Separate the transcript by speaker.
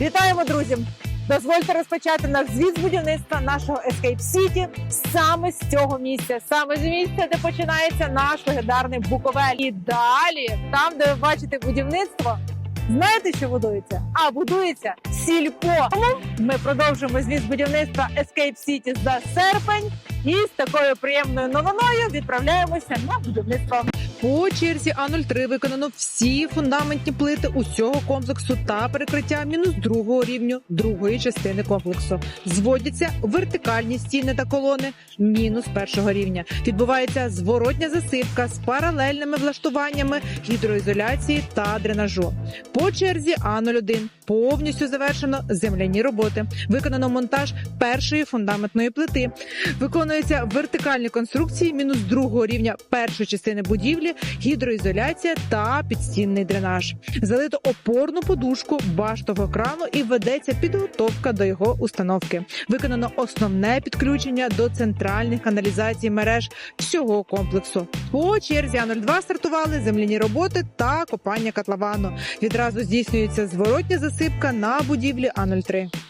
Speaker 1: Вітаємо, друзі! Дозвольте розпочати наш звіт з будівництва нашого Escape City саме з цього місця, саме з місця, де починається наш легендарний Буковель. І далі, там, де ви бачите будівництво, знаєте, що будується? А будується сільпо. Ми продовжуємо звіт будівництва Escape City за серпень. І з такою приємною новиною відправляємося на будівництво.
Speaker 2: По черзі А03 виконано всі фундаментні плити усього комплексу та перекриття мінус другого рівню другої частини комплексу. Зводяться вертикальні стіни та колони мінус першого рівня. Відбувається зворотня засипка з паралельними влаштуваннями гідроізоляції та дренажу. По черзі А01 повністю завершено земляні роботи. Виконано монтаж першої фундаментної плити. Виконуються вертикальні конструкції мінус другого рівня першої частини будівлі, гідроізоляція та підстінний дренаж. Залито опорну подушку баштового крану і ведеться підготовка до його установки. Виконано основне підключення до центральних каналізацій мереж всього комплексу. По черзі А02 стартували земляні роботи та копання котловану. Відразу здійснюється зворотня засипка на будівлі А03.